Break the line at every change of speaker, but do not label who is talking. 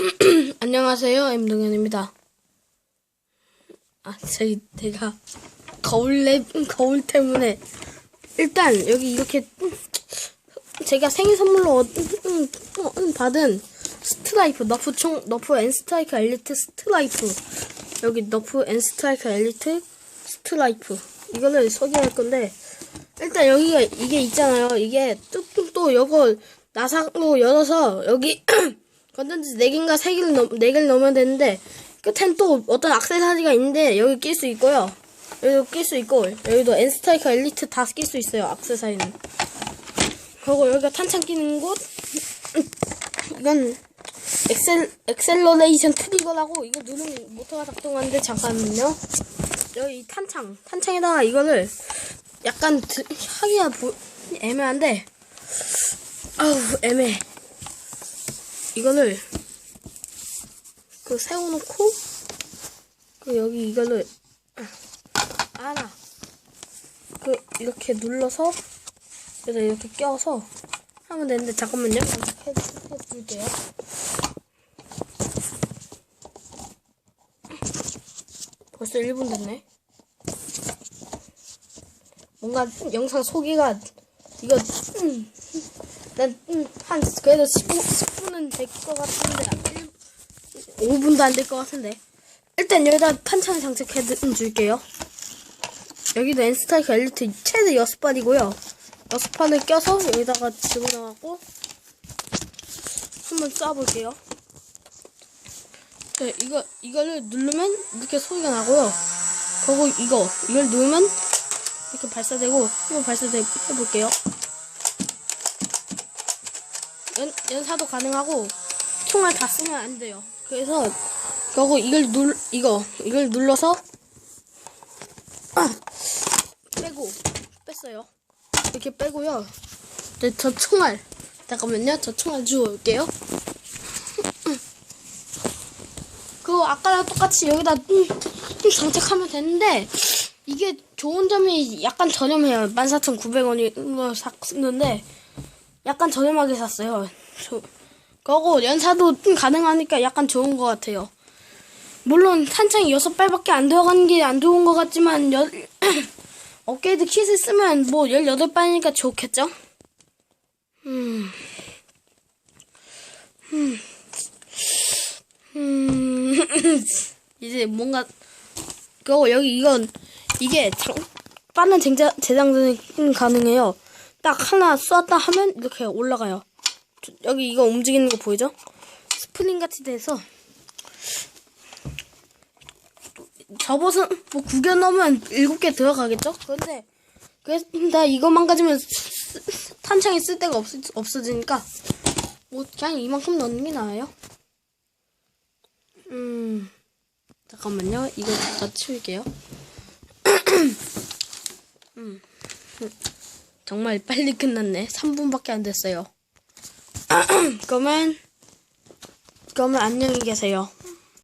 안녕하세요, 엠동현입니다. 아, 저희, 제가, 거울 내, 거울 때문에, 일단, 여기 이렇게, 제가 생일 선물로 얻- 음, 음, 받은 스트라이프, 너프 총, 너프 앤 스트라이크 엘리트 스트라이프. 여기 너프 앤 스트라이크 엘리트 스트라이프. 이거를 소개할 건데, 일단 여기가, 이게 있잖아요. 이게 뚝뚝 또 요거 나사로 열어서, 여기, 건전지 4개인가 3개를 넣, 4개를 넣으면 되는데, 끝엔 또 어떤 악세사리가 있는데, 여기 낄 수 있고요. 여기도 낄 수 있고, 여기도 엔스타이크 엘리트 다 낄 수 있어요, 악세사리는. 그리고 여기가 탄창 끼는 곳, 이건 엑셀, 엑셀러레이션 트리거라고, 이거 누르면 모터가 작동하는데, 잠깐만요. 여기 이 탄창, 탄창에다가 이거를 약간 드, 하기가 보, 애매한데, 아우, 애매해. 이거를 그 세워놓고 그 여기 이거를 아, 알아. 그 이렇게 눌러서 그래서 이렇게 껴서 하면 되는데 잠깐만요. 해, 해줄게요. 벌써 1분 됐네. 뭔가 영상 소개가 이거 음, 난, 음, 한, 그래도 15, 10분은 될 것 같은데, 5분도 안 될 것 같은데. 일단 여기다 탄창 장착해 드- 줄게요. 여기도 엔스타이크 엘리트 최대 6발이고요. 6발을 껴서 여기다가 집어넣고, 한번 쏴볼게요. 네, 이거, 이거를 누르면 이렇게 소리가 나고요. 그리고 이거, 이걸 누르면 이렇게 발사되고, 한번 발사돼 해볼게요. 연, 연사도 가능하고 총알 다 쓰면 안 돼요. 그래서 그리고 이걸 눌 이거 이걸 눌러서 아, 빼고 뺐어요. 이렇게 빼고요. 네, 저 총알 잠깐만요. 저 총알 주워 올게요. 그거 아까랑 똑같이 여기다 장착하면 되는데 이게 좋은 점이 약간 저렴해요. 14,900원이로 샀는데 약간 저렴하게 샀어요. 저, 그거 연사도 좀 가능하니까 약간 좋은 것 같아요. 물론 탄창이 6발밖에 안 들어가는 게 안 좋은 것 같지만 여, 업그레이드 킷을 쓰면 뭐 18발이니까 좋겠죠? 음. 음. 음. 이제 뭔가 그거 여기 이건 이게 장, 빠른 재장전이 가능해요. 딱 하나 쏘았다 하면 이렇게 올라가요. 저- 여기 이거 움직이는 거 보이죠? 스프링 같이 돼서 접어서 뭐 구겨 넣으면 일곱 개 들어가겠죠? 그런데 그래서 나 이것만 가지면 탄창이 쓸 데가 없, 없어지니까 뭐 그냥 이만큼 넣는 게 나아요. 음 잠깐만요. 이거 다 치울게요. 음. 정말 빨리 끝났네. 3분밖에 안 됐어요. 그러면, 그러면 안녕히 계세요.